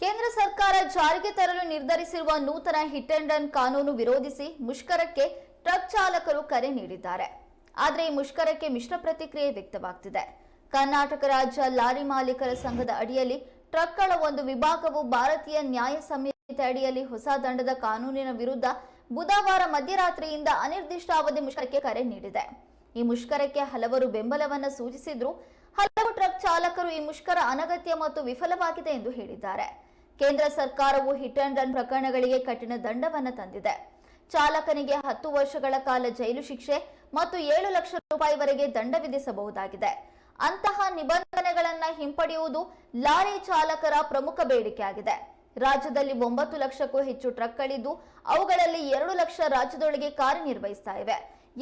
ಕೇಂದ್ರ ಸರ್ಕಾರ ಜಾರಿಗೆ ತರಲು ನಿರ್ಧರಿಸಿರುವ ನೂತನ ಹಿಟ್ ಅಂಡ್ ರನ್ ಕಾನೂನು ವಿರೋಧಿಸಿ ಮುಷ್ಕರಕ್ಕೆ ಟ್ರಕ್ ಚಾಲಕರು ಕರೆ ನೀಡಿದ್ದಾರೆ. ಆದರೆ ಈ ಮುಷ್ಕರಕ್ಕೆ ಮಿಶ್ರ ಪ್ರತಿಕ್ರಿಯೆ ವ್ಯಕ್ತವಾಗ್ತಿದೆ. ಕರ್ನಾಟಕ ರಾಜ್ಯ ಲಾರಿ ಮಾಲೀಕರ ಸಂಘದ ಅಡಿಯಲ್ಲಿ ಟ್ರಕ್ಗಳ ಒಂದು ವಿಭಾಗವು ಭಾರತೀಯ ನ್ಯಾಯ ಸಂಹಿತೆ ಅಡಿಯಲ್ಲಿ ಹೊಸ ದಂಡದ ಕಾನೂನಿನ ವಿರುದ್ಧ ಬುಧವಾರ ಮಧ್ಯರಾತ್ರಿಯಿಂದ ಅನಿರ್ದಿಷ್ಟಾವಧಿ ಮುಷ್ಕರಕ್ಕೆ ಕರೆ ನೀಡಿದೆ. ಈ ಮುಷ್ಕರಕ್ಕೆ ಹಲವರು ಬೆಂಬಲವನ್ನು ಸೂಚಿಸಿದ್ರು ಹಲವು ಟ್ರಕ್ ಚಾಲಕರು ಈ ಮುಷ್ಕರ ಅನಗತ್ಯ ಮತ್ತು ವಿಫಲವಾಗಿದೆ ಎಂದು ಹೇಳಿದ್ದಾರೆ. ಕೇಂದ್ರ ಸರ್ಕಾರವು ಹಿಟ್ ಅಂಡ್ ರನ್ ಪ್ರಕರಣಗಳಿಗೆ ಕಠಿಣ ದಂಡವನ್ನು ತಂದಿದೆ. ಚಾಲಕನಿಗೆ ಹತ್ತು ವರ್ಷಗಳ ಕಾಲ ಜೈಲು ಶಿಕ್ಷೆ ಮತ್ತು ಏಳು ಲಕ್ಷ ರೂಪಾಯಿವರೆಗೆ ದಂಡ ವಿಧಿಸಬಹುದಾಗಿದೆ. ಅಂತಹ ನಿಬಂಧನೆಗಳನ್ನು ಹಿಂಪಡೆಯುವುದು ಲಾರಿ ಚಾಲಕರ ಪ್ರಮುಖ ಬೇಡಿಕೆಯಾಗಿದೆ. ರಾಜ್ಯದಲ್ಲಿ ಒಂಬತ್ತು ಲಕ್ಷಕ್ಕೂ ಹೆಚ್ಚು ಟ್ರಕ್ಗಳಿದ್ದು ಅವುಗಳಲ್ಲಿ ಎರಡು ಲಕ್ಷ ರಾಜ್ಯದೊಳಗೆ ಕಾರ್ಯನಿರ್ವಹಿಸ್ತಾ ಇವೆ.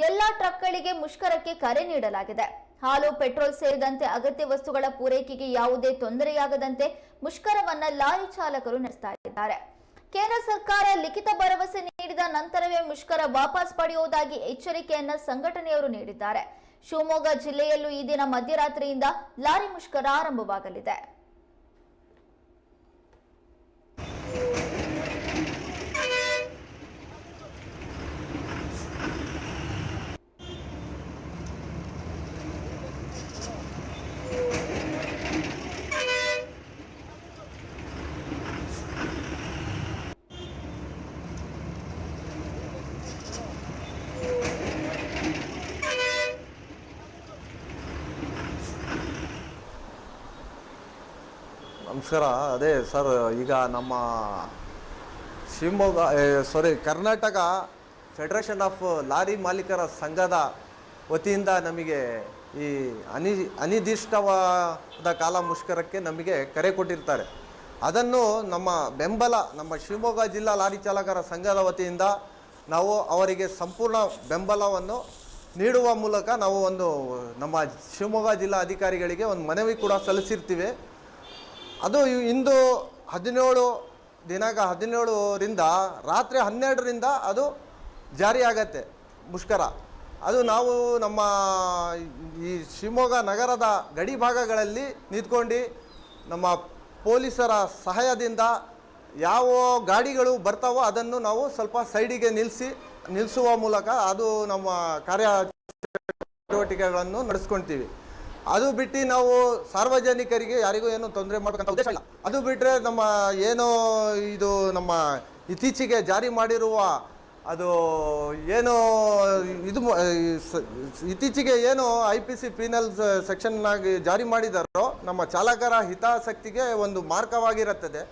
ಎಲ್ಲಾ ಟ್ರಕ್ಗಳಿಗೆ ಮುಷ್ಕರಕ್ಕೆ ಕರೆ ನೀಡಲಾಗಿದೆ. ಹಾಲು, ಪೆಟ್ರೋಲ್ ಸೇರಿದಂತೆ ಅಗತ್ಯ ವಸ್ತುಗಳ ಪೂರೈಕೆಗೆ ಯಾವುದೇ ತೊಂದರೆಯಾಗದಂತೆ ಮುಷ್ಕರವನ್ನ ಲಾರಿ ಚಾಲಕರು ನಡೆಸ್ತಾ ಇದ್ದಾರೆ. ಕೇಂದ್ರ ಸರ್ಕಾರ ಲಿಖಿತ ಭರವಸೆ ನೀಡಿದ ನಂತರವೇ ಮುಷ್ಕರ ವಾಪಸ್ ಪಡೆಯುವುದಾಗಿ ಎಚ್ಚರಿಕೆಯನ್ನ ಸಂಘಟನೆಯವರು ನೀಡಿದ್ದಾರೆ. ಶಿವಮೊಗ್ಗ ಜಿಲ್ಲೆಯಲ್ಲೂ ಈ ದಿನ ಮಧ್ಯರಾತ್ರಿಯಿಂದ ಲಾರಿ ಮುಷ್ಕರ ಆರಂಭವಾಗಲಿದೆ. ನಮಸ್ಕಾರ. ಅದೇ ಸರ್, ಈಗ ನಮ್ಮ Shivamogga sorry Karnataka federation of lorry ಮಾಲೀಕರ ಸಂಘದ ವತಿಯಿಂದ ನಮಗೆ ಈ ಅನಿ, ಅನಿರ್ದಿಷ್ಟವಾದ ಕಾಲ ಮುಷ್ಕರಕ್ಕೆ ನಮಗೆ ಕರೆ ಕೊಟ್ಟಿರ್ತಾರೆ. ಅದನ್ನು ನಮ್ಮ ಬೆಂಬಲ, ನಮ್ಮ ಶಿವಮೊಗ್ಗ ಜಿಲ್ಲಾ ಲಾರಿ ಚಾಲಕರ ಸಂಘದ ವತಿಯಿಂದ ನಾವು ಅವರಿಗೆ ಸಂಪೂರ್ಣ ಬೆಂಬಲವನ್ನು ನೀಡುವ ಮೂಲಕ ನಾವು ಒಂದು ನಮ್ಮ ಶಿವಮೊಗ್ಗ ಜಿಲ್ಲಾ ಅಧಿಕಾರಿಗಳಿಗೆ ಒಂದು ಮನವಿ ಕೂಡ ಸಲ್ಲಿಸಿರ್ತೀವಿ. ಅದು ಇಂದು ಹದಿನೇಳು ದಿನಾಂಕ ಹದಿನೇಳರಿಂದ ರಾತ್ರಿ ಹನ್ನೆರಡರಿಂದ ಅದು ಜಾರಿಯಾಗತ್ತೆ, ಮುಷ್ಕರ. ಅದು ನಾವು ನಮ್ಮ ಈ ಶಿವಮೊಗ್ಗ ನಗರದ ಗಡಿ ಭಾಗಗಳಲ್ಲಿ ನಿಂತ್ಕೊಂಡು ನಮ್ಮ ಪೊಲೀಸರ ಸಹಾಯದಿಂದ ಯಾವ ಗಾಡಿಗಳು ಬರ್ತಾವೋ ಅದನ್ನು ನಾವು ಸ್ವಲ್ಪ ಸೈಡಿಗೆ ನಿಲ್ಲಿಸಿ ನಿಲ್ಲಿಸುವ ಮೂಲಕ ಅದು ನಮ್ಮ ಕಾರ್ಯ ಚಟುವಟಿಕೆಗಳನ್ನು ನಡೆಸ್ಕೊಳ್ತೀವಿ ಅದು ಬಿಟ್ಟು ನಾವು ಸಾರ್ವಜನಿಕರಿಗೆ ಯಾರಿಗೂ ಏನು ತೊಂದರೆ ಮಾಡಬೇಕಂತ ಉದ್ದೇಶ ಇಲ್ಲ. ಅದು ಬಿಟ್ಟರೆ ನಮ್ಮ ಏನು ಇದು ನಮ್ಮ ಇತ್ತೀಚೆಗೆ ಜಾರಿ ಮಾಡಿರುವ ಅದು ಏನು ಇದು ಇತ್ತೀಚೆಗೆ ಏನು ಐ ಪಿ ಸಿ ಪೀನಲ್ ಸೆಕ್ಷನ್ನಾಗಿ ಜಾರಿ ಮಾಡಿದಾರೋ ನಮ್ಮ ಚಾಲಕರ ಹಿತಾಸಕ್ತಿಗೆ ಒಂದು ಮಾರ್ಗವಾಗಿರುತ್ತದೆ.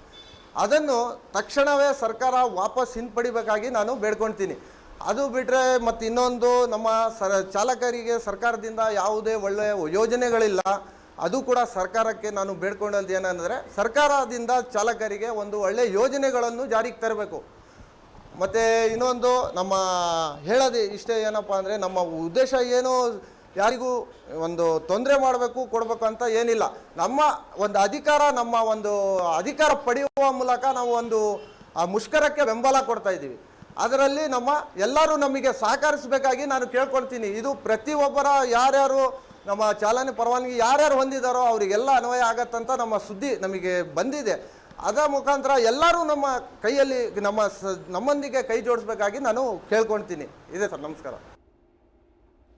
ಅದನ್ನು ತಕ್ಷಣವೇ ಸರ್ಕಾರ ವಾಪಸ್ ಹಿಂಪಡಿಬೇಕಾಗಿ ನಾನು ಬೇಡ್ಕೊಳ್ತೀನಿ ಅದು ಬಿಟ್ಟರೆ ಮತ್ತು ಇನ್ನೊಂದು ನಮ್ಮ ಸರ ಚಾಲಕರಿಗೆ ಸರ್ಕಾರದಿಂದ ಯಾವುದೇ ಒಳ್ಳೆಯ ಯೋಜನೆಗಳಿಲ್ಲ, ಅದು ಕೂಡ ಸರ್ಕಾರಕ್ಕೆ ನಾನು ಬೇಡ್ಕೊಂಡದ್ದು ಏನಂದರೆ ಸರ್ಕಾರದಿಂದ ಚಾಲಕರಿಗೆ ಒಂದು ಒಳ್ಳೆಯ ಯೋಜನೆಗಳನ್ನು ಜಾರಿಗೆ ತರಬೇಕು. ಮತ್ತು ಇನ್ನೊಂದು ನಮ್ಮ ಹೇಳೋದು ಇಷ್ಟೇ ಏನಪ್ಪ ಅಂದರೆ ನಮ್ಮ ಉದ್ದೇಶ ಏನು ಯಾರಿಗೂ ಒಂದು ತೊಂದರೆ ಮಾಡಬೇಕು, ಕೊಡಬೇಕು ಅಂತ ಏನಿಲ್ಲ. ನಮ್ಮ ಒಂದು ಅಧಿಕಾರ, ನಮ್ಮ ಒಂದು ಅಧಿಕಾರ ಪಡೆಯುವ ಮೂಲಕ ನಾವು ಒಂದು ಆ ಮುಷ್ಕರಕ್ಕೆ ಬೆಂಬಲ ಕೊಡ್ತಾ ಇದ್ದೀವಿ. ಅದರಲ್ಲಿ ನಮ್ಮ ಎಲ್ಲರೂ ನಮಗೆ ಸಹಕರಿಸಬೇಕಾಗಿ ನಾನು ಕೇಳ್ಕೊಳ್ತೀನಿ. ಇದು ಪ್ರತಿಯೊಬ್ಬರ ಯಾರ್ಯಾರು ನಮ್ಮ ಚಾಲನೆ ಪರವಾನಗಿ ಯಾರ್ಯಾರು ಹೊಂದಿದ್ದಾರೋ ಅವರಿಗೆಲ್ಲ ಅನ್ವಯ ಆಗತ್ತಂತ ನಮ್ಮ ಸುದ್ದಿ ನಮಗೆ ಬಂದಿದೆ. ಅದರ ಮುಖಾಂತರ ಎಲ್ಲರೂ ನಮ್ಮ ಕೈಯಲ್ಲಿ ನಮ್ಮ ನಮ್ಮೊಂದಿಗೆ ಕೈ ಜೋಡಿಸ್ಬೇಕಾಗಿ ನಾನು ಕೇಳ್ಕೊಳ್ತೀನಿ. ಇದೆ ಸರ್, ನಮಸ್ಕಾರ.